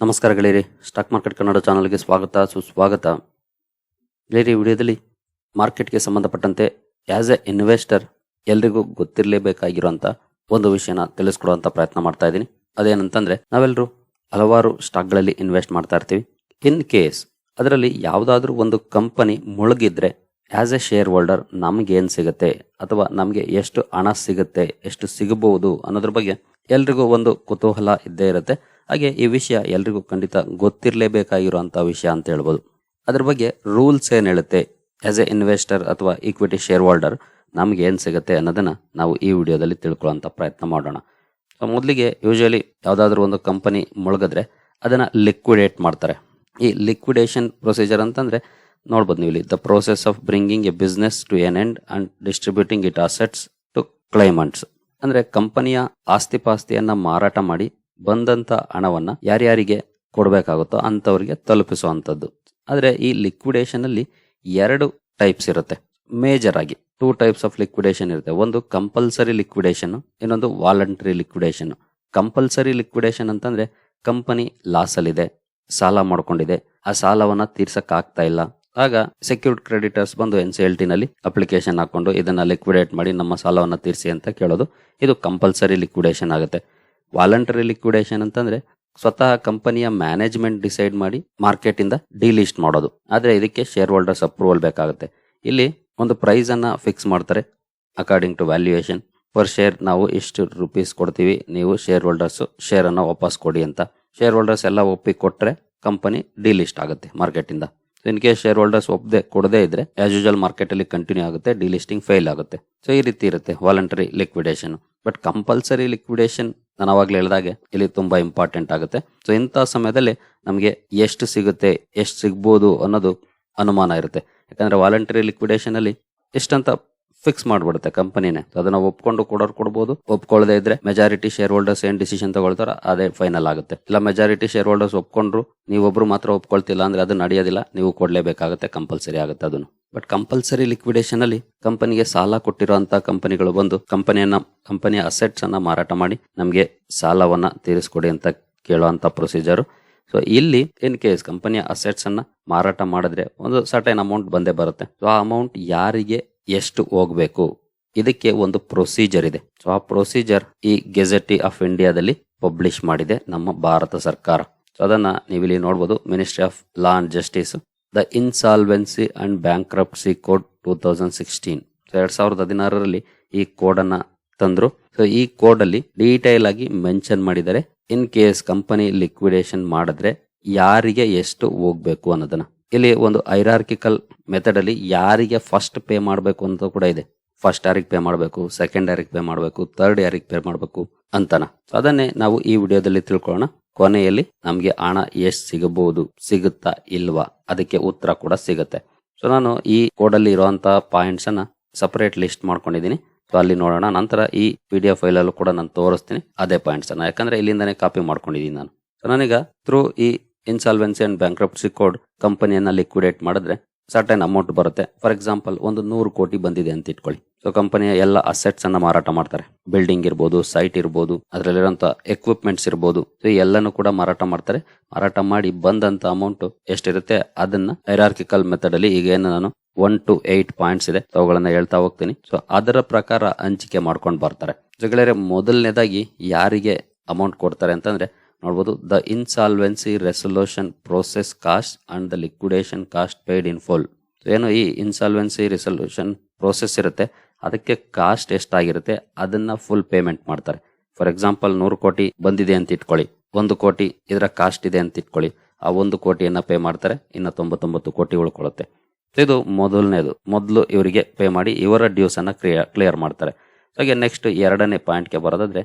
ನಮಸ್ಕಾರ ಗೆಳೆಯರಿ. Stock market Kannada ಚಾನಲ್ಗೆ ಸ್ವಾಗತ, ಸುಸ್ವಾಗತ. ಗೆಳೆಯರಿ ವಿಡಿಯೋದಲ್ಲಿ ಮಾರ್ಕೆಟ್ಗೆ ಸಂಬಂಧಪಟ್ಟಂತೆ ಆ್ಯಸ್ ಎ ಇನ್ವೆಸ್ಟರ್ ಎಲ್ರಿಗೂ ಗೊತ್ತಿರಲೇಬೇಕಾಗಿರುವಂಥ ಒಂದು ವಿಷಯನ ತಿಳಿಸ್ಕೊಡುವಂಥ ಪ್ರಯತ್ನ ಮಾಡ್ತಾ ಇದ್ದೀನಿ. ಅದೇನಂತಂದರೆ ನಾವೆಲ್ಲರೂ ಹಲವಾರು ಸ್ಟಾಕ್ಗಳಲ್ಲಿ ಇನ್ವೆಸ್ಟ್ ಮಾಡ್ತಾ ಇರ್ತೀವಿ. ಇನ್ ಕೇಸ್ ಅದರಲ್ಲಿ ಯಾವುದಾದ್ರೂ ಒಂದು ಕಂಪನಿ ಮುಳುಗಿದ್ರೆ ಆ್ಯಸ್ ಎ ಶೇರ್ ಹೋಲ್ಡರ್ ನಮಗೇನು ಸಿಗುತ್ತೆ? ಅಥವಾ ನಮಗೆ ಎಷ್ಟು ಹಣ ಸಿಗುತ್ತೆ? ಎಷ್ಟು ಸಿಗಬಹುದು? ಅನ್ನೋದ್ರ ಬಗ್ಗೆ ಎಲ್ರಿಗೂ ಒಂದು ಕುತೂಹಲ ಇದ್ದೇ ಇರುತ್ತೆ. ಹಾಗೆ ಈ ವಿಷಯ ಎಲ್ರಿಗೂ ಖಂಡಿತ ಗೊತ್ತಿರಲೇಬೇಕಾಗಿರುವಂಥ ವಿಷಯ ಅಂತ ಹೇಳ್ಬೋದು. ಅದ್ರ ಬಗ್ಗೆ ರೂಲ್ಸ್ ಏನು ಹೇಳುತ್ತೆ? ಆಸ್ ಎ ಇನ್ವೆಸ್ಟರ್ ಅಥವಾ ಈಕ್ವಿಟಿ ಶೇರ್ ಹೋಲ್ಡರ್ ನಮ್ಗೆ ಏನು ಸಿಗುತ್ತೆ ಅನ್ನೋದನ್ನು ನಾವು ಈ ವಿಡಿಯೋದಲ್ಲಿ ತಿಳ್ಕೊಳ್ಳೋಂಥ ಪ್ರಯತ್ನ ಮಾಡೋಣ. ಮೊದಲಿಗೆ ಯೂಶಲಿ ಯಾವುದಾದ್ರೂ ಒಂದು ಕಂಪನಿ ಮುಳುಗಿದ್ರೆ ಅದನ್ನು ಲಿಕ್ವಿಡೇಟ್ ಮಾಡ್ತಾರೆ. ಈ ಲಿಕ್ವಿಡೇಷನ್ ಪ್ರೊಸೀಜರ್ ಅಂತಂದರೆ ನೋಡ್ಬೋದು ನೀವು ಇಲ್ಲಿ the process of bringing a business to an end and distributing it assets to claimants ಅಂದ್ರೆ ಕಂಪನಿಯ ಆಸ್ತಿ ಪಾಸ್ತಿಯನ್ನ ಮಾರಾಟ ಮಾಡಿ ಬಂದಂತ ಹಣವನ್ನ ಯಾರ್ಯಾರಿಗೆ ಕೊಡಬೇಕಾಗುತ್ತೋ ಅಂತವರಿಗೆ ತಲುಪಿಸುವಂಥದ್ದು. ಆದರೆ ಈ ಲಿಕ್ವಿಡೇಷನ್ ಅಲ್ಲಿ ಎರಡು ಟೈಪ್ಸ್ ಇರುತ್ತೆ. ಮೇಜರ್ ಆಗಿ ಟೂ ಟೈಪ್ಸ್ ಆಫ್ ಲಿಕ್ವಿಡೇಷನ್ ಇರುತ್ತೆ. ಒಂದು ಕಂಪಲ್ಸರಿ ಲಿಕ್ವಿಡೇಷನ್ ಇನ್ನೊಂದು ವಾಲಂಟರಿ ಲಿಕ್ವಿಡೇಷನ್ ಕಂಪಲ್ಸರಿ ಲಿಕ್ವಿಡೇಷನ್ ಅಂತಂದ್ರೆ ಕಂಪನಿ ಲಾಸಲ್ಲಿದೆ ಸಾಲ ಮಾಡ್ಕೊಂಡಿದೆ. ಆ ಸಾಲವನ್ನ ತೀರ್ಸಕ್ ಆಗ್ತಾ ಇಲ್ಲ. ಆಗ ಸೆಕ್ಯೂರ್ಡ್ ಕ್ರೆಡಿಟರ್ಸ್ ಬಂದು ಎನ್ ಸಿ ಎಲ್ ಟಿನಲ್ಲಿ ಅಪ್ಲಿಕೇಶನ್ ಹಾಕೊಂಡು ಇದನ್ನ ಲಿಕ್ವಿಡೇಟ್ ಮಾಡಿ ನಮ್ಮ ಸಾಲವನ್ನು ತೀರಿಸಿ ಅಂತ ಕೇಳೋದು. ಇದು ಕಂಪಲ್ಸರಿ ಲಿಕ್ವಿಡೇಷನ್ ಆಗುತ್ತೆ. ವಾಲಂಟರಿ ಲಿಕ್ವಿಡೇಷನ್ ಅಂತಂದ್ರೆ ಸ್ವತಃ ಕಂಪನಿಯ ಮ್ಯಾನೇಜ್ಮೆಂಟ್ ಡಿಸೈಡ್ ಮಾಡಿ ಮಾರ್ಕೆಟ್ ಇಂದ ಡಿಲಿಸ್ಟ್ ಮಾಡೋದು. ಆದರೆ ಇದಕ್ಕೆ ಶೇರ್ ಹೋಲ್ಡರ್ಸ್ ಅಪ್ರೂವಲ್ ಬೇಕಾಗುತ್ತೆ. ಇಲ್ಲಿ ಒಂದು ಪ್ರೈಸ್ ಅನ್ನ ಫಿಕ್ಸ್ ಮಾಡ್ತಾರೆ according to valuation per share ನಾವು ಇಷ್ಟು ರುಪೀಸ್ ಕೊಡ್ತೀವಿ, ನೀವು ಶೇರ್ ಹೋಲ್ಡರ್ಸ್ ಶೇರ್ ಅನ್ನ ವಾಪಸ್ ಕೊಡಿ ಅಂತ. ಶೇರ್ ಹೋಲ್ಡರ್ಸ್ ಎಲ್ಲ ಒಪ್ಪಿ ಕೊಟ್ಟರೆ ಕಂಪನಿ ಡಿಲಿಸ್ಟ್ ಆಗುತ್ತೆ ಮಾರ್ಕೆಟ್ ಇಂದ. ಇನ್ ಕೇಸ್ ಶೇರ್ ಹೋಲ್ಡರ್ಸ್ ಒಪ್ಪದೆ ಕೊಡದೇ ಇದ್ರೆ ಆಸ್ ಯೂಶಲ್ ಮಾರ್ಕೆಟ್ ಅಲ್ಲಿ ಕಂಟಿನ್ಯೂ ಆಗುತ್ತೆ ಡಿಲಿಸ್ಟಿಂಗ್ ಫೇಲ್ ಆಗುತ್ತೆ. ಸೊ ಈ ರೀತಿ ಇರುತ್ತೆ voluntary liquidation but compulsory liquidation ನಾನು ಅವಾಗಲೇ ಹೇಳಿದಾಗೆ, ಇಲ್ಲಿ ತುಂಬಾ ಇಂಪಾರ್ಟೆಂಟ್ ಆಗುತ್ತೆ. ಸೊ ಇಂಥ ಸಮಯದಲ್ಲಿ ನಮಗೆ ಎಷ್ಟು ಸಿಗುತ್ತೆ, ಎಷ್ಟು ಸಿಗ್ಬೋದು ಅನ್ನೋದು ಅನುಮಾನ ಇರುತ್ತೆ. ಯಾಕಂದ್ರೆ ವಾಲಂಟರಿ ಲಿಕ್ವಿಡೇಷನ್ ಅಲ್ಲಿ ಎಷ್ಟಂತ ಫಿಕ್ಸ್ ಮಾಡ್ಬಿಡುತ್ತೆ ಕಂಪನಿನೇ ಅದನ್ನ ಒಪ್ಕೊಂಡು ಕೊಡೋರು ಕೊಡ್ಬೋದು. ಒಪ್ಕೊಳ್ಳದೆ ಇದ್ರೆ ಮೆಜಾರಿಟಿ ಶೇರ್ ಹೋಲ್ಡರ್ಸ್ ಏನ್ ಡಿಸಿಷನ್ ತಗೊಳ್ತಾರ ಅದೇ ಫೈನಲ್ ಆಗುತ್ತೆ. ಇಲ್ಲ ಮೆಜಾರಿಟಿ ಶೇರ್ ಹೋಲ್ಡರ್ಸ್ ಒಪ್ಕೊಂಡ್ರು, ನೀವೊಬ್ರು ಮಾತ್ರ ಒಪ್ಕೊಳ್ತಿಲ್ಲ ಅಂದ್ರೆ ಅದು ನಡೆಯೋದಿಲ್ಲ. ನೀವು ಕೊಡ್ಲೇಬೇಕಾಗುತ್ತೆ ಕಂಪಲ್ಸರಿ ಆಗುತ್ತೆ ಅದನ್ನು. ಬಟ್ ಕಂಪಲ್ಸರಿ ಲಿಕ್ವಿಡೇಷನ್ ಅಲ್ಲಿ ಕಂಪನಿಗೆ ಸಾಲ ಕೊಟ್ಟಿರುವಂತ ಕಂಪನಿಗಳು ಬಂದು ಕಂಪನಿಯನ್ನ ಕಂಪನಿಯ ಅಸೆಟ್ಸ್ ಅನ್ನ ಮಾರಾಟ ಮಾಡಿ ನಮಗೆ ಸಾಲವನ್ನ ತೀರಿಸ್ಕೊಡಿ ಅಂತ ಕೇಳುವಂತ ಪ್ರೊಸೀಜರ್ ಸೊ ಇಲ್ಲಿ ಇನ್ ಕೇಸ್ ಕಂಪನಿಯ ಅಸೆಟ್ಸ್ ಅನ್ನ ಮಾರಾಟ ಮಾಡಿದ್ರೆ ಒಂದು ಸರ್ಟೈನ್ ಅಮೌಂಟ್ ಬಂದೇ ಬರುತ್ತೆ. ಸೊ ಆ ಅಮೌಂಟ್ ಯಾರಿಗೆ ಎಷ್ಟು ಹೋಗ್ಬೇಕು? ಇದಕ್ಕೆ ಒಂದು ಪ್ರೊಸೀಜರ್ ಇದೆ. ಸೊ ಆ ಪ್ರೊಸೀಜರ್ ಈ ಗೆಜೆಟಿ ಆಫ್ ಇಂಡಿಯಾದಲ್ಲಿ ಪಬ್ಲಿಷ್ ಮಾಡಿದೆ ನಮ್ಮ ಭಾರತ ಸರ್ಕಾರ. ಸೊ ಅದನ್ನ ನೀವಿಲ್ಲಿ ನೋಡಬಹುದು ministry of law and justice the insolvency and bank bankruptcy code two thousand sixteen ಎರಡ್ ಸಾವಿರದ ಹದಿನಾರರಲ್ಲಿ ಈ ಕೋಡ್ ಅನ್ನ ತಂದ್ರು. ಸೊ ಈ ಕೋಡ್ ಅಲ್ಲಿ ಡೀಟೈಲ್ ಆಗಿ ಮೆನ್ಷನ್ ಮಾಡಿದರೆ ಇನ್ ಕೇಸ್ ಕಂಪನಿ ಲಿಕ್ವಿಡೇಷನ್ ಮಾಡಿದ್ರೆ ಯಾರಿಗೆ ಎಷ್ಟು ಹೋಗ್ಬೇಕು ಅನ್ನೋದನ್ನ. ಇಲ್ಲಿ ಒಂದು ಐರಾರ್ಕಿಕಲ್ ಮೆಥಡ್ ಅಲ್ಲಿ ಯಾರಿಗೆ ಫಸ್ಟ್ ಪೇ ಮಾಡಬೇಕು ಅಂತ ಕೂಡ ಇದೆ. ಫಸ್ಟ್ ಯಾರಿಗೆ ಪೇ ಮಾಡಬೇಕು ಸೆಕೆಂಡ್ ಯಾರಿಗೆ ಪೇ ಮಾಡಬೇಕು ಥರ್ಡ್ ಯಾರಿಗೆ ಪೇ ಮಾಡಬೇಕು ಅಂತನ. ಅದನ್ನೇ ನಾವು ಈ ವಿಡಿಯೋದಲ್ಲಿ ತಿಳ್ಕೊಳ್ಳೋಣ. ಕೊನೆಯಲ್ಲಿ ನಮಗೆ ಹಣ ಎಷ್ಟು ಸಿಗಬಹುದು, ಸಿಗುತ್ತಾ ಇಲ್ವಾ? ಅದಕ್ಕೆ ಉತ್ತರ ಕೂಡ ಸಿಗುತ್ತೆ. ಸೊ ನಾನು ಈ ಕೋಡಲ್ಲಿ ಇರುವಂತಹ ಪಾಯಿಂಟ್ಸ್ ಅನ್ನ ಸಪರೇಟ್ ಲಿಸ್ಟ್ ಮಾಡ್ಕೊಂಡಿದ್ದೀನಿ. ಸೊ ಅಲ್ಲಿ ನೋಡೋಣ. ನಂತರ ಈ ಪಿ ಡಿ ಎಫ್ ಫೈಲಲ್ಲೂ ಕೂಡ ನಾನು ತೋರಿಸ್ತೀನಿ. ಅದೇ ಪಾಯಿಂಟ್ಸ್ ಅನ್ನ. ಯಾಕಂದ್ರೆ ಇಲ್ಲಿಂದಾನೇ ಕಾಪಿ ಮಾಡ್ಕೊಂಡಿದ್ದೀನಿ ನಾನು. ಸೊ ನಾನೀಗ ಥ್ರೂ ಈ ಇನ್ಸಾಲ್ವೆನ್ಸಿ ಅಂಡ್ ಬ್ಯಾಂಕ್ರಪ್ಸಿ ಕೋಡ್ ಕಂಪನಿಯನ್ನ ಲಿಕ್ವಿಡೇಟ್ ಮಾಡಿದ್ರೆ ಸರ್ಟನ್ ಅಮೌಂಟ್ ಬರುತ್ತೆ. ಫಾರ್ ಎಕ್ಸಾಂಪಲ್ ಒಂದು ನೂರು ಕೋಟಿ ಬಂದಿದೆ ಅಂತ ಇಟ್ಕೊಳ್ಳಿ. ಸೊ ಕಂಪನಿಯ ಎಲ್ಲ ಅಸೆಟ್ಸ್ ಅನ್ನ ಮಾರಾಟ ಮಾಡ್ತಾರೆ. ಬಿಲ್ಡಿಂಗ್ ಇರ್ಬೋದು ಸೈಟ್ ಇರ್ಬೋದು, ಅದರಲ್ಲಿರುವಂತ ಎಕ್ವಿಪ್ಮೆಂಟ್ಸ್ ಇರ್ಬೋದು. ಸೊ ಎಲ್ಲನೂ ಕೂಡ ಮಾರಾಟ ಮಾಡ್ತಾರೆ. ಮಾರಾಟ ಮಾಡಿ ಬಂದಂತ ಅಮೌಂಟ್ ಎಷ್ಟಿರುತ್ತೆ ಅದನ್ನ ಐರಾರ್ಕಿಕಲ್ ಮೆಥಡ್ ಅಲ್ಲಿ ಈಗ ಏನು ನಾನು ಒನ್ ಟು ಏಟ್ ಪಾಯಿಂಟ್ಸ್ ಇದೆ. ಸೊ ಅವುಗಳನ್ನ ಹೇಳ್ತಾ ಹೋಗ್ತೀನಿ. ಸೊ ಅದರ ಪ್ರಕಾರ ಹಂಚಿಕೆ ಮಾಡ್ಕೊಂಡು ಬರ್ತಾರೆ. ಜಗಳರೆ ಮೊದಲನೇದಾಗಿ ಯಾರಿಗೆ ಅಮೌಂಟ್ ಕೊಡ್ತಾರೆ ಅಂತಂದ್ರೆ ನೋಡ್ಬೋದು. The insolvency resolution process cost and the liquidation cost paid in full ಏನು ಈ ಇನ್ಸಾಲ್ವೆನ್ಸಿ ರೆಸೊಲ್ಯೂಷನ್ ಪ್ರೋಸೆಸ್ ಇರುತ್ತೆ? ಅದಕ್ಕೆ ಕಾಸ್ಟ್ ಎಷ್ಟಾಗಿರುತ್ತೆ? ಅದನ್ನ ಫುಲ್ ಪೇಮೆಂಟ್ ಮಾಡ್ತಾರೆ. ಫಾರ್ ಎಕ್ಸಾಂಪಲ್ ನೂರು ಕೋಟಿ ಬಂದಿದೆ ಅಂತ ಇಟ್ಕೊಳ್ಳಿ. ಒಂದು ಕೋಟಿ ಇದರ ಕಾಸ್ಟ್ ಇದೆ ಅಂತ ಇಟ್ಕೊಳ್ಳಿ. ಆ ಒಂದು ಕೋಟಿಯನ್ನ ಪೇ ಮಾಡ್ತಾರೆ. ಇನ್ನು ತೊಂಬತ್ತೊಂಬತ್ತು ಕೋಟಿ ಉಳ್ಕೊಳ್ಳುತ್ತೆ. ಇದು ಮೊದಲನೇದು. ಮೊದಲು ಇವರಿಗೆ ಪೇ ಮಾಡಿ ಇವರ ಡ್ಯೂಸ್ ಅನ್ನ ಕ್ಲಿಯರ್ ಮಾಡ್ತಾರೆ. ಹಾಗೆ ನೆಕ್ಸ್ಟ್ ಎರಡನೇ ಪಾಯಿಂಟ್ಗೆ ಬರೋದಾದ್ರೆ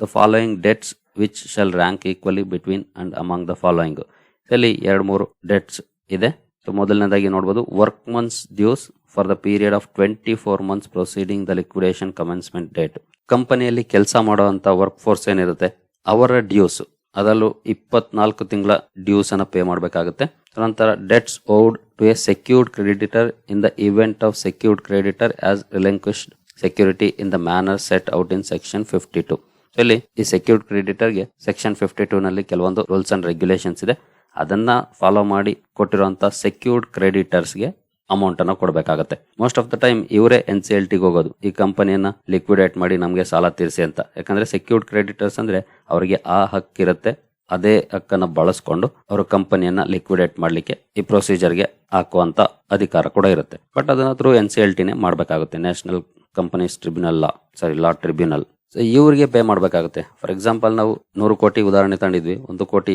the following debts which shall rank equally between and among the following ಇದರಲ್ಲಿ ಎರಡು ಮೂರು ಡೆಟ್ಸ್ ಇದೆ. ಸೊ ಮೊದಲನೇದಾಗಿ ನೋಡ್ಬೋದು workmen's dues for the period of twenty four months proceeding the liquidation commencement date ಕಂಪನಿಯಲ್ಲಿ ಕೆಲಸ ಮಾಡುವಂತ ವರ್ಕ್ ಫೋರ್ಸ್ ಏನಿರುತ್ತೆ, ಅವರ ಡ್ಯೂಸ್ ಅದರಲ್ಲೂ ಇಪ್ಪತ್ನಾಲ್ಕು ತಿಂಗಳ ಡ್ಯೂಸ್ ಅನ್ನ ಪೇ ಮಾಡಬೇಕಾಗುತ್ತೆ. ನಂತರ debts owed to a secured creditor in the event of secured creditor has relinquished security in the manner set out in section fifty two ಇಲ್ಲಿ ಈ ಸೆಕ್ಯೂರ್ಡ್ ಕ್ರೆಡಿಟರ್ಗೆ ಸೆಕ್ಷನ್ ಫಿಫ್ಟಿ ಟೂ ನಲ್ಲಿ ಕೆಲವೊಂದು ರೂಲ್ಸ್ ಅಂಡ್ ರೆಗ್ಯುಲೇಷನ್ಸ್ ಇದೆ. ಅದನ್ನ follow ಮಾಡಿ ಕೊಟ್ಟಿರುವಂತ secured ಕ್ರೆಡಿಟರ್ಸ್ಗೆ amount ಅನ್ನ ಕೊಡಬೇಕಾಗತ್ತೆ. ಮೋಸ್ಟ್ ಆಫ್ ದ ಟೈಮ್ ಇವರೇ ಎನ್ ಸಿ ಎಲ್ ಟಿಗೆ ಹೋಗೋದು. ಈ ಕಂಪನಿಯನ್ನ ಲಿಕ್ವಿಡೇಟ್ ಮಾಡಿ ನಮಗೆ ಸಾಲ ತೀರಿಸಿ ಅಂತ. ಯಾಕಂದ್ರೆ ಸೆಕ್ಯೂರ್ಡ್ ಕ್ರೆಡಿಟರ್ಸ್ ಅಂದ್ರೆ ಅವರಿಗೆ ಆ ಹಕ್ಕಿರುತ್ತೆ ಅದೇ ಹಕ್ಕನ್ನು ಬಳಸ್ಕೊಂಡು ಅವರು ಕಂಪನಿಯನ್ನ ಲಿಕ್ವಿಡೇಟ್ ಮಾಡ್ಲಿಕ್ಕೆ ಈ ಪ್ರೊಸೀಜರ್ಗೆ ಹಾಕುವಂತ ಅಧಿಕಾರ ಕೂಡ ಇರುತ್ತೆ. ಬಟ್ ಅದನ್ನ ಥ್ರೂ ಎನ್ ಸಿ ಎಲ್ ಟಿನೇ ಮಾಡಬೇಕಾಗುತ್ತೆ. National companies tribunal law sorry law tribunal so ಇವರಿಗೆ ಪೇ ಮಾಡಬೇಕಾಗುತ್ತೆ. ಫಾರ್ ಎಕ್ಸಾಂಪಲ್ ನಾವು ನೂರು ಕೋಟಿ ಉದಾಹರಣೆ ತಗೊಂಡಿದ್ವಿ ಒಂದು ಕೋಟಿ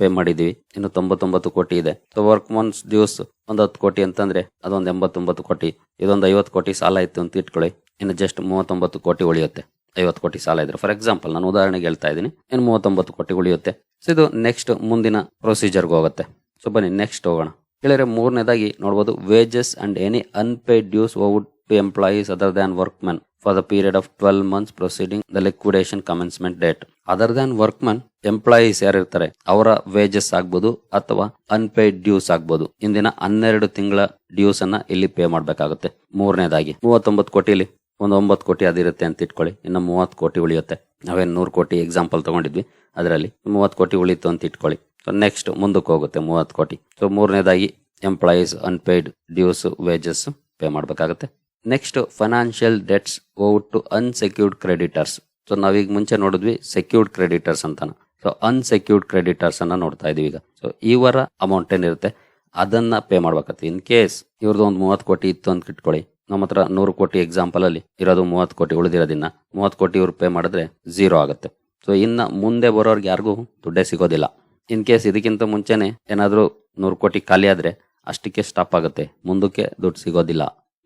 ಪೇ ಮಾಡಿದ್ವಿ, ಇನ್ನು ತೊಂಬತ್ತೊಂಬತ್ತು ಕೋಟಿ ಇದೆ. ಸೊ ವರ್ಕ್ ಮನ್ಸ್ ಡ್ಯೂಸ್ ಒಂದು ಹತ್ತು ಕೋಟಿ ಅಂತಂದ್ರೆ ಅದೊಂದು ಎಂಬತ್ತೊಂಬತ್ತು ಕೋಟಿ, ಇದೊಂದು ಐವತ್ತು ಕೋಟಿ ಸಾಲ ಇತ್ತು ಅಂತ ಇಟ್ಕೊಳ್ಳಿ, ಇನ್ನು ಜಸ್ಟ್ ಮೂವತ್ತೊಂಬತ್ತು ಕೋಟಿ ಉಳಿಯುತ್ತೆ. ಐವತ್ತು ಕೋಟಿ ಸಾಲ ಇದ್ರೆ. ಫಾರ್ ಎಕ್ಸಾಂಪಲ್ ನಾನು ಉದಾಹರಣೆಗೆ ಹೇಳ್ತಾ ಇದ್ದೀನಿ, ಇನ್ನು ಮೂವತ್ತೊಂಬತ್ತು ಕೋಟಿ ಉಳಿಯುತ್ತೆ. ಸೊ ಇದು ನೆಕ್ಸ್ಟ್ ಮುಂದಿನ ಪ್ರೊಸೀಜರ್ಗೆ ಹೋಗುತ್ತೆ. ಸೊ ಬನ್ನಿ ನೆಕ್ಸ್ಟ್ ಹೋಗೋಣ. ಹೇಳಿದ್ರೆ ಮೂರನೇದಾಗಿ ನೋಡ್ಬೋದು wages and any unpaid dues owed to employees other than work for the period of twelve months preceding the liquidation commencement date other than workmen employees ಯಾರಿರ್ತಾರೆ, ಅವರ ವೇಜಸ್ ಆಗ್ಬೋದು ಅಥವಾ ಅನ್ಪೇಡ್ ಡ್ಯೂಸ್ ಆಗ್ಬೋದು. ಇಂದಿನ ಹನ್ನೆರಡು ತಿಂಗಳ ಡ್ಯೂಸ್ ಅನ್ನ ಇಲ್ಲಿ ಪೇ ಮಾಡಬೇಕಾಗುತ್ತೆ. ಮೂರನೇದಾಗಿ, ಮೂವತ್ತೊಂಬತ್ತು ಕೋಟಿಲಿ ಒಂದು ಒಂಬತ್ತು ಕೋಟಿ ಅದಿರುತ್ತೆ ಅಂತ ಇಟ್ಕೊಳ್ಳಿ. ಇನ್ನು ಮೂವತ್ತು ಕೋಟಿ ಉಳಿಯುತ್ತೆ. ನಾವೇನು ನೂರು ಕೋಟಿ ಎಕ್ಸಾಂಪಲ್ ತಗೊಂಡಿದ್ವಿ. ಅದರಲ್ಲಿ ಮೂವತ್ತು ಕೋಟಿ ಉಳಿತು ಅಂತ ಇಟ್ಕೊಳ್ಳಿ. ಸೊ ನೆಕ್ಸ್ಟ್ ಮುಂದಕ್ಕೆ ಹೋಗುತ್ತೆ ಮೂವತ್ತು ಕೋಟಿ. ಸೊ ಮೂರನೇದಾಗಿ employees unpaid dues wages pay ಮಾಡಬೇಕಾಗುತ್ತೆ. Next financial debts over to unsecured creditors so ನಾವೀಗ ಮುಂಚೆ ನೋಡಿದ್ವಿ ಸೆಕ್ಯೂರ್ಡ್ ಕ್ರೆಡಿಟರ್ಸ್ ಅಂತಾನ. ಸೊ ಅನ್ಸೆಕ್ಯೂರ್ಡ್ ಕ್ರೆಡಿಟರ್ಸ್ ಅನ್ನ ನೋಡ್ತಾ ಇದೀವಿ ಈಗ. ಸೊ ಇವರ ಅಮೌಂಟ್ ಏನಿರುತ್ತೆ? ಅದನ್ನ ಪೇ ಮಾಡ್ಬೇಕತ್ತೆ. ಇನ್ ಕೇಸ್ ಇವ್ರದ್ದು ಒಂದು ಮೂವತ್ತು ಕೋಟಿ ಇತ್ತು ಅಂತ ಇಟ್ಕೊಳ್ಳಿ. ನಮ್ಮ ಹತ್ರ ನೂರು ಕೋಟಿ ಎಕ್ಸಾಂಪಲ್ ಅಲ್ಲಿ ಇರೋದು ಮೂವತ್ತು ಕೋಟಿ ಉಳಿದಿರೋದಿನ್ನ. ಮೂವತ್ತು ಕೋಟಿ ಇವ್ರು ಪೇ ಮಾಡಿದ್ರೆ ಝೀರೋ ಆಗುತ್ತೆ. ಸೊ ಇನ್ನ ಮುಂದೆ ಬರೋರ್ಗೆ ಯಾರಿಗೂ ದುಡ್ಡೇ ಸಿಗೋದಿಲ್ಲ. ಇನ್ ಕೇಸ್ ಇದಕ್ಕಿಂತ ಮುಂಚೆನೆ ಏನಾದರೂ ನೂರು ಕೋಟಿ ಖಾಲಿ ಆದ್ರೆ ಅಷ್ಟಕ್ಕೆ ಸ್ಟಾಪ್ ಆಗುತ್ತೆ. ಮುಂದಕ್ಕೆ ದುಡ್ಡು ಸಿಗೋದಿಲ್ಲ.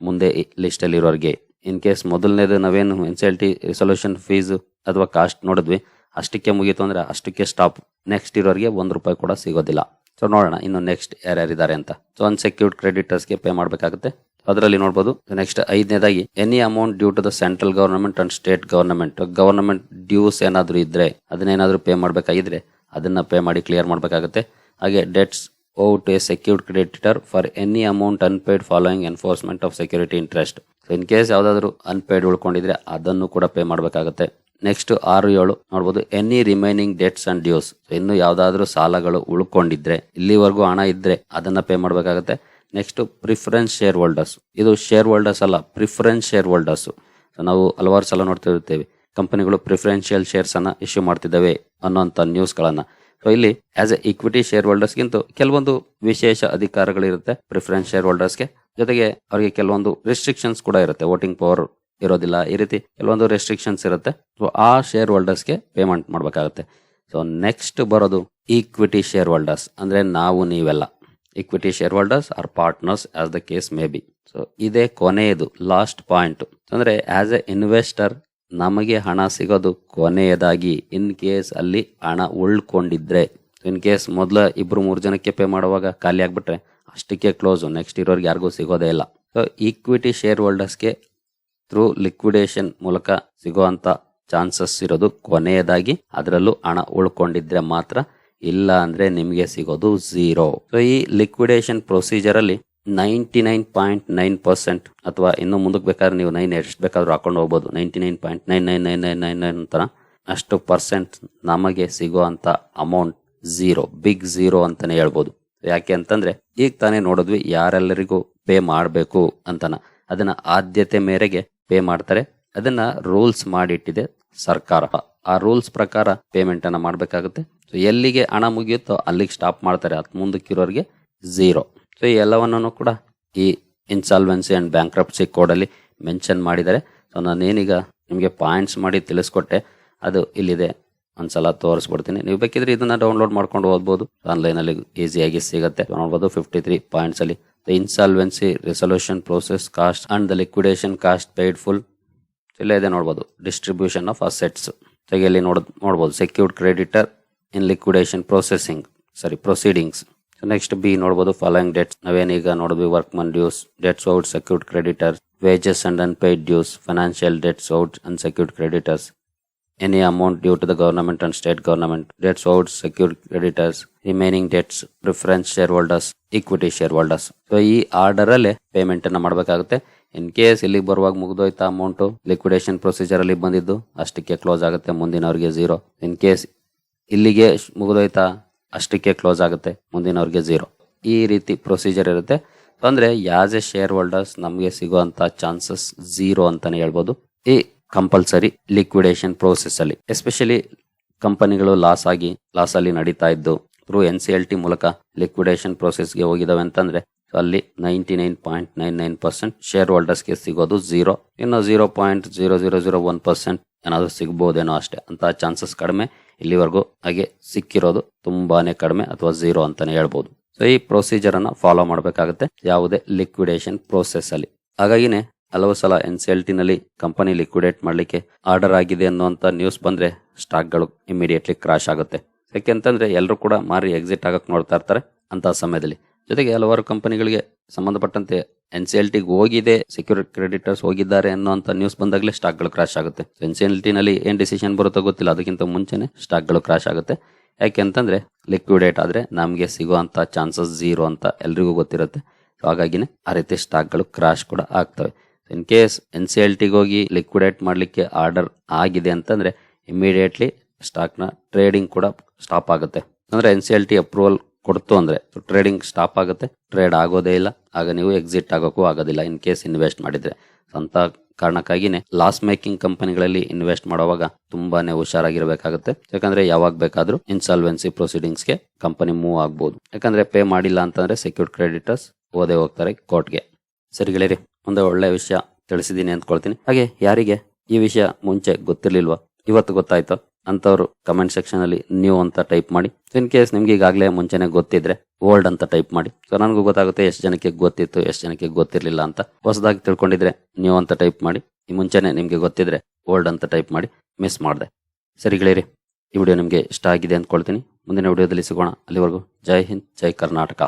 ಮುಂದೆ ಲಿಸ್ಟಲ್ಲಿರೋರಿಗೆ ಇನ್ ಕೇಸ್ ಮೊದಲನೇದು ನಾವೇನು N C L T resolution fees ಅಥವಾ ಕಾಸ್ಟ್ ನೋಡಿದ್ವಿ, ಅಷ್ಟಕ್ಕೆ ಮುಗೀತು ಅಂದರೆ ಅಷ್ಟಕ್ಕೆ ಸ್ಟಾಪ್ ನೆಕ್ಸ್ಟ್ ಇರೋರಿಗೆ ಒಂದು ರೂಪಾಯಿ ಕೂಡ ಸಿಗೋದಿಲ್ಲ. ಸೊ ನೋಡೋಣ ಇನ್ನು ನೆಕ್ಸ್ಟ್ ಯಾರ್ಯಾರಿದ್ದಾರೆ ಅಂತ. ಸೊ ಅನ್ಸೆಕ್ಯೂರ್ಡ್ ಕ್ರೆಡಿಟರ್ಸ್ಗೆ ಪೇ ಮಾಡಬೇಕಾಗುತ್ತೆ. ಅದರಲ್ಲಿ ನೋಡ್ಬೋದು next ಐದನೇದಾಗಿ any amount due to the central government and state government government dues ಏನಾದರೂ ಇದ್ರೆ, ಅದನ್ನೇನಾದರೂ ಪೇ ಮಾಡಬೇಕಾಗಿದ್ರೆ, ಅದನ್ನ ಪೇ ಮಾಡಿ ಕ್ಲಿಯರ್ ಮಾಡಬೇಕಾಗುತ್ತೆ. ಹಾಗೆ debts owed to a creditor for for any amount following following enforcement of security interest in case ಯಾವ್ದಾದ್ರು unpaid ಉಳ್ಕೊಂಡಿದ್ರೆ ಅದನ್ನು ಕೂಡ ಪೇ ಮಾಡಬೇಕಾಗುತ್ತೆ. ನೆಕ್ಸ್ಟ್ ಆರು ಏಳು ನೋಡ್ಬೋದು any remaining debts and dues ಇನ್ನು ಯಾವ್ದಾದ್ರು ಸಾಲಗಳು ಉಳ್ಕೊಂಡಿದ್ರೆ, ಇಲ್ಲಿವರೆಗೂ ಹಣ ಇದ್ರೆ ಅದನ್ನ ಪೇ ಮಾಡಬೇಕಾಗುತ್ತೆ. ನೆಕ್ಸ್ಟ್ ಪ್ರಿಫರೆನ್ಸ್ ಶೇರ್ ಹೋಲ್ಡರ್ಸ್ ಇದು ಶೇರ್ ಹೋಲ್ಡರ್ಸ್ ಅಲ್ಲ ಪ್ರಿಫರೆನ್ಸ್ ಶೇರ್ ಹೋಲ್ಡರ್ಸ್ ನಾವು ಹಲವಾರು ಸಲ ನೋಡ್ತಿರ್ತೇವೆ ಕಂಪನಿಗಳು ಪ್ರಿಫರೆನ್ಷಿಯಲ್ ಶೇರ್ಸ್ ಅನ್ನ ಇಶ್ಯೂ ಮಾಡ್ತಿದ್ದಾವೆ ಅನ್ನೋಂಥ ನ್ಯೂಸ್ ಗಳನ್ನ. ಸೊ ಇಲ್ಲಿ ಆಸ್ ಎ ಇಕ್ವಿಟಿ ಶೇರ್ ಹೋಲ್ಡರ್ಸ್ಗಿಂತ ಕೆಲವೊಂದು ವಿಶೇಷ ಅಧಿಕಾರಗಳಿರುತ್ತೆ ಪ್ರಿಫರೆನ್ಸ್ ಶೇರ್ ಹೋಲ್ಡರ್ಸ್ಗೆ ಜೊತೆಗೆ, ಅವರಿಗೆ ಕೆಲವೊಂದು ರೆಸ್ಟ್ರಿಕ್ಷನ್ಸ್ ಕೂಡ ಇರುತ್ತೆ ವೋಟಿಂಗ್ ಪವರ್ ಇರೋದಿಲ್ಲ, ಈ ರೀತಿ ಕೆಲವೊಂದು ರೆಸ್ಟ್ರಿಕ್ಷನ್ಸ್ ಇರುತ್ತೆ. ಸೊ ಆ ಶೇರ್ ಹೋಲ್ಡರ್ಸ್ಗೆ ಪೇಮೆಂಟ್ ಮಾಡಬೇಕಾಗುತ್ತೆ. ಸೊ ನೆಕ್ಸ್ಟ್ ಬರೋದು ಈಕ್ವಿಟಿ ಶೇರ್ ಹೋಲ್ಡರ್ಸ್ ಅಂದ್ರೆ ನಾವು, ನೀವೆಲ್ಲ. Equity shareholders are partners as the case may be so ಇದೇ ಕೊನೆಯದು ಲಾಸ್ಟ್ ಪಾಯಿಂಟ್ ಅಂದ್ರೆ ಆಸ್ ಎ ಇನ್ವೆಸ್ಟರ್ ನಮಗೆ ಹಣ ಸಿಗೋದು ಕೊನೆಯದಾಗಿ ಇನ್ ಕೇಸ್ ಅಲ್ಲಿ ಹಣ ಉಳ್ಕೊಂಡಿದ್ರೆ. ಇನ್ ಕೇಸ್ ಮೊದಲ ಇಬ್ಬರು ಮೂರು ಜನಕ್ಕೆ ಪೇ ಮಾಡುವಾಗ ಖಾಲಿ ಆಗ್ಬಿಟ್ರೆ ಅಷ್ಟಕ್ಕೆ ಕ್ಲೋಸ್ ನೆಕ್ಸ್ಟ್ ಇರೋರ್ಗೆ ಯಾರಿಗೂ ಸಿಗೋದೇ ಇಲ್ಲ. ಸೊ ಈಕ್ವಿಟಿ ಶೇರ್ ಹೋಲ್ಡರ್ಸ್ಗೆ ಥ್ರೂ ಲಿಕ್ವಿಡೇಷನ್ ಮೂಲಕ ಸಿಗುವಂತ ಚಾನ್ಸಸ್ ಇರೋದು ಕೊನೆಯದಾಗಿ ಅದರಲ್ಲೂ ಹಣ ಉಳ್ಕೊಂಡಿದ್ರೆ ಮಾತ್ರ ಇಲ್ಲ ಅಂದ್ರೆ ನಿಮಗೆ ಸಿಗೋದು ಝೀರೋ ಸೊ ಈ ಲಿಕ್ವಿಡೇಷನ್ ಪ್ರೊಸೀಜರ್ ಅಲ್ಲಿ ninety nine point nine percent ಅಥವಾ ಇನ್ನು ಮುಂದಕ್ಕೆ ಬೇಕಾದ್ರೆ ನೀವು ನೈನ್ ಎಷ್ಟು ಬೇಕಾದ್ರೂ ಹಾಕೊಂಡು ಹೋಗ್ಬೋದು ninety nine point nine nine nine nine nine nine ಥರ ಅಷ್ಟು ಪರ್ಸೆಂಟ್ ನಮಗೆ ಸಿಗುವಂಥ ಅಮೌಂಟ್ ಝೀರೋ ಬಿಗ್ ಝೀರೋ ಅಂತಲೇ ಹೇಳ್ಬೋದು ಯಾಕೆ ಅಂತಂದ್ರೆ ಈಗ ತಾನೇ ನೋಡಿದ್ವಿ ಯಾರೆಲ್ಲರಿಗೂ ಪೇ ಮಾಡಬೇಕು ಅಂತನ ಅದನ್ನ ಆದ್ಯತೆ ಮೇರೆಗೆ ಪೇ ಮಾಡ್ತಾರೆ ಅದನ್ನ ರೂಲ್ಸ್ ಮಾಡಿಟ್ಟಿದೆ ಸರ್ಕಾರ ಆ ರೂಲ್ಸ್ ಪ್ರಕಾರ ಪೇಮೆಂಟ್ ಮಾಡಬೇಕಾಗುತ್ತೆ ಮಾಡ್ಬೇಕಾಗುತ್ತೆ ಎಲ್ಲಿಗೆ ಹಣ ಮುಗಿಯುತ್ತೋ ಅಲ್ಲಿಗೆ ಸ್ಟಾಪ್ ಮಾಡ್ತಾರೆ ಅದು ಮುಂದಕ್ಕಿರೋರಿಗೆ ಝೀರೋ ಸೊ ಈ ಎಲ್ಲವನ್ನೂ ಕೂಡ ಈ ಇನ್ಸಾಲ್ವೆನ್ಸಿ ಆ್ಯಂಡ್ ಬ್ಯಾಂಕ್ರಪ್ಸಿ ಕೋಡಲ್ಲಿ ಮೆನ್ಷನ್ ಮಾಡಿದ್ದಾರೆ. ಸೊ ನಾನೇನೀಗ ನಿಮಗೆ ಪಾಯಿಂಟ್ಸ್ ಮಾಡಿ ತಿಳಿಸ್ಕೊಟ್ಟೆ, ಅದು ಇಲ್ಲಿದೆ. ಒಂದ್ಸಲ ತೋರಿಸ್ಬಿಡ್ತೀನಿ. ನೀವು ಬೇಕಿದ್ರೆ ಇದನ್ನ ಡೌನ್ಲೋಡ್ ಮಾಡ್ಕೊಂಡು ಓದ್ಬೋದು. ಆನ್ಲೈನಲ್ಲಿ ಈಸಿಯಾಗಿ ಸಿಗುತ್ತೆ. ನೋಡ್ಬೋದು ಫಿಫ್ಟಿ ತ್ರೀ ಪಾಯಿಂಟ್ಸ್ ಅಲ್ಲಿ the insolvency resolution process cost and the liquidation cost paid full ಇಲ್ಲೇ ಇದೆ ನೋಡ್ಬೋದು. ಡಿಸ್ಟ್ರಿಬ್ಯೂಷನ್ ಆಫ್ ಅಸೆಟ್ಸ್ ತೆಗೆಯಲ್ಲಿ ನೋಡ್, ನೋಡ್ಬೋದು. Secured creditor in liquidation processing sorry proceedings next B ನೋಡ್ಬೋದು ಫಾಲೋಯಿಂಗ್ ಡೇಟ್ಸ್ ನಾವೇನೀಗ ನೋಡಿದ್ವಿ workmen dues debts owed secured creditor wages and unpaid dues financial debts owed unsecured creditors any amount due to the government and state government debts owed secured creditors remaining debts preference shareholders equity shareholders so ಈ order ಅಲ್ಲಿ payment ಅನ್ನ ಮಾಡಬೇಕಾಗುತ್ತೆ. In case ಇಲ್ಲಿಗೆ ಬರುವಾಗ ಮುಗಿದೋಯ್ತಾ amount liquidation procedure ಅಲ್ಲಿ ಬಂದಿದ್ದು, ಅಷ್ಟಕ್ಕೆ close ಆಗುತ್ತೆ, ಮುಂದಿನವರಿಗೆ ಝೀರೋ ಇನ್ ಕೇಸ್ ಇಲ್ಲಿಗೆ ಮುಗ್ದೋಯ್ತಾ ಅಷ್ಟಕ್ಕೆ ಕ್ಲೋಸ್ ಆಗುತ್ತೆ, ಮುಂದಿನವ್ರಿಗೆ ಝೀರೋ ಈ ರೀತಿ ಪ್ರೊಸೀಜರ್ ಇರುತ್ತೆ. ಅಂದರೆ ಯಾಸ್ ಎ ಶೇರ್ ಹೋಲ್ಡರ್ಸ್ ನಮಗೆ ಸಿಗುವಂತ ಚಾನ್ಸಸ್ ಝೀರೋ ಅಂತಾನೆ ಹೇಳ್ಬೋದು. ಈ ಕಂಪಲ್ಸರಿ ಲಿಕ್ವಿಡೇಷನ್ ಪ್ರೋಸೆಸ್ ಅಲ್ಲಿ ಎಸ್ಪೆಷಲಿ ಕಂಪನಿಗಳು ಲಾಸ್ ಆಗಿ ಲಾಸಲ್ಲಿ ನಡೀತಾ ಇದ್ದು through N C L T ಮೂಲಕ ಲಿಕ್ವಿಡೇಷನ್ಗೆ ಹೋಗಿದಾವೆ ಅಂತಂದ್ರೆ, ಅಲ್ಲಿ ninety nine point nine nine percent share ಹೋಲ್ಡರ್ಸ್ಗೆ ಸಿಗೋದು ಝೀರೋ ಇನ್ನು zero point zero zero zero one percent ಏನಾದರೂ ಸಿಗ್ಬೋದೇನೋ ಅಷ್ಟೇ ಅಂತ ಚಾನ್ಸಸ್ ಕಡಿಮೆ. ಇಲ್ಲಿವರೆಗೂ ಹಾಗೆ ಸಿಕ್ಕಿರೋದು ತುಂಬಾನೇ ಕಡಿಮೆ ಅಥವಾ ಝೀರೋ ಅಂತಾನೆ ಹೇಳ್ಬೋದು. ಸೊ ಈ ಪ್ರೊಸೀಜರ್ ಅನ್ನ ಫಾಲೋ ಮಾಡಬೇಕಾಗುತ್ತೆ. ಯಾವುದೇ ಲಿಕ್ವಿಡೇಷನ್ ಪ್ರೋಸೆಸ್ ಅಲ್ಲಿ. ಹಾಗಾಗಿನೇ ಹಲವು ಸಲ ಎನ್ ಸಿ ಎಲ್ ಟಿ ನಲ್ಲಿ ಕಂಪನಿ ಲಿಕ್ವಿಡೇಟ್ ಮಾಡಲಿಕ್ಕೆ ಆರ್ಡರ್ ಆಗಿದೆ ಅನ್ನುವಂತ ನ್ಯೂಸ್ ಬಂದ್ರೆ ಸ್ಟಾಕ್ಗಳು ಇಮಿಡಿಯೇಟ್ಲಿ ಕ್ರಾಶ್ ಆಗುತ್ತೆ. ಯಾಕೆಂತಂದ್ರೆ ಎಲ್ಲರೂ ಕೂಡ ಮಾರಿ ಎಕ್ಸಿಟ್ ಆಗಕ್ ನೋಡ್ತಾ ಇರ್ತಾರೆ ಅಂತ ಸಮಯದಲ್ಲಿ. ಜೊತೆಗೆ ಹಲವಾರು ಕಂಪನಿಗಳಿಗೆ ಸಂಬಂಧಪಟ್ಟಂತೆ ಎನ್ ಸಿ ಎಲ್ ಟಿಗೆ ಹೋಗಿದೆ ಸೆಕ್ಯೂರಿಟಿ ಕ್ರೆಡಿಟರ್ಸ್ ಹೋಗಿದ್ದಾರೆ ಅನ್ನೋಂಥ ನ್ಯೂಸ್ ಬಂದಾಗಲೇ ಸ್ಟಾಕ್ಗಳು ಕ್ರಾಶ್ ಆಗುತ್ತೆ. ಎನ್ ಸಿ ಎಲ್ ಟಿನಲ್ಲಿ ಏನು ಡಿಸಿಷನ್ ಬರುತ್ತೋ ಗೊತ್ತಿಲ್ಲ, ಅದಕ್ಕಿಂತ ಮುಂಚೆನೇ ಸ್ಟಾಕ್ಗಳು ಕ್ರಾಶ್ ಆಗುತ್ತೆ. ಯಾಕೆ ಅಂತಂದ್ರೆ ಲಿಕ್ವಿಡೇಟ್ ಆದರೆ ನಮಗೆ ಸಿಗುವಂಥ ಚಾನ್ಸಸ್ ಝೀರೋ ಅಂತ ಎಲ್ರಿಗೂ ಗೊತ್ತಿರುತ್ತೆ. ಹಾಗಾಗಿನೇ ಆ ರೀತಿ ಸ್ಟಾಕ್ಗಳು ಕ್ರಾಶ್ ಕೂಡ ಆಗ್ತವೆ. In case N C L ಟಿಗೆ ಹೋಗಿ ಲಿಕ್ವಿಡೇಟ್ ಮಾಡಲಿಕ್ಕೆ ಆರ್ಡರ್ ಆಗಿದೆ ಅಂತಂದ್ರೆ ಇಮಿಡಿಯೇಟ್ಲಿ ಸ್ಟಾಕ್ನ ಟ್ರೇಡಿಂಗ್ ಕೂಡ ಸ್ಟಾಪ್ ಆಗುತ್ತೆ. ಅಂದ್ರೆ N C L T approval ಕೊಡ್ತು ಅಂದ್ರೆ ಟ್ರೇಡಿಂಗ್ ಸ್ಟಾಪ್ ಆಗುತ್ತೆ ಟ್ರೇಡ್ ಆಗೋದೇ ಇಲ್ಲ. ಆಗ ನೀವು ಎಕ್ಸಿಟ್ ಆಗೋಕ್ಕೂ ಆಗೋದಿಲ್ಲ. ಇನ್ ಕೇಸ್ ಇನ್ವೆಸ್ಟ್ ಮಾಡಿದ್ರೆ. ಅಂತ ಕಾರಣಕ್ಕಾಗಿನೇ ಲಾಸ್ ಮೇಕಿಂಗ್ ಕಂಪನಿಗಳಲ್ಲಿ ಇನ್ವೆಸ್ಟ್ ಮಾಡುವಾಗ ತುಂಬಾನೇ ಹುಷಾರಾಗಿರ್ಬೇಕಾಗುತ್ತೆ. ಯಾಕಂದ್ರೆ ಯಾವಾಗ ಬೇಕಾದ್ರೂ ಇನ್ಸಾಲ್ವೆನ್ಸಿ ಪ್ರೊಸೀಡಿಂಗ್ಸ್ಗೆ ಕಂಪನಿ ಮೂವ್ ಆಗ್ಬೋದು. ಯಾಕಂದ್ರೆ ಪೇ ಮಾಡಿಲ್ಲ ಅಂತಂದ್ರೆ ಸೆಕ್ಯೂರ್ಡ್ ಕ್ರೆಡಿಟರ್ಸ್ ಓದೇ ಹೋಗ್ತಾರೆ ಕೋರ್ಟ್ಗೆ ಸರಿ ಗೆಳೆಯರಿ, ಒಂದು ಒಳ್ಳೆ ವಿಷಯ ತಿಳಿಸಿದ್ದೀನಿ ಅಂದ್ಕೊಳ್ತೀನಿ. ಹಾಗೆ ಯಾರಿಗೆ ಈ ವಿಷಯ ಮುಂಚೆ ಗೊತ್ತಿರ್ಲಿಲ್ವಾ, ಇವತ್ತು ಗೊತ್ತಾಯ್ತು ಅಂತವ್ರು ಕಮೆಂಟ್ ಸೆಕ್ಷನ್ ಅಲ್ಲಿ ನ್ಯೂ ಅಂತ ಟೈಪ್ ಮಾಡಿ. ಇನ್ ಕೇಸ್ ನಿಮ್ಗೆ ಈಗಾಗಲೇ ಮುಂಚೆನೆ ಗೊತ್ತಿದ್ರೆ ಓಲ್ಡ್ ಅಂತ ಟೈಪ್ ಮಾಡಿ. ಸೊ ನನಗೂ ಗೊತ್ತಾಗುತ್ತೆ ಎಷ್ಟು ಜನಕ್ಕೆ ಗೊತ್ತಿತ್ತು, ಎಷ್ಟು ಜನಕ್ಕೆ ಗೊತ್ತಿರ್ಲಿಲ್ಲ ಅಂತ. ಹೊಸದಾಗಿ ತಿಳ್ಕೊಂಡಿದ್ರೆ ನ್ಯೂ ಅಂತ ಟೈಪ್ ಮಾಡಿ. ಈ ಮುಂಚೆನೆ ನಿಮ್ಗೆ ಗೊತ್ತಿದ್ರೆ ಓಲ್ಡ್ ಅಂತ ಟೈಪ್ ಮಾಡಿ. ಮಿಸ್ ಮಾಡಿದೆ. ಸರಿ ಗೆಳೆಯರಿ, ಈ ವಿಡಿಯೋ ನಿಮಗೆ ಇಷ್ಟ ಆಗಿದೆ ಅಂದ್ಕೊಳ್ತೀನಿ. ಮುಂದಿನ ವಿಡಿಯೋದಲ್ಲಿ ಸಿಗೋಣ. ಅಲ್ಲಿವರೆಗೂ ಜೈ ಹಿಂದ್, ಜೈ ಕರ್ನಾಟಕ.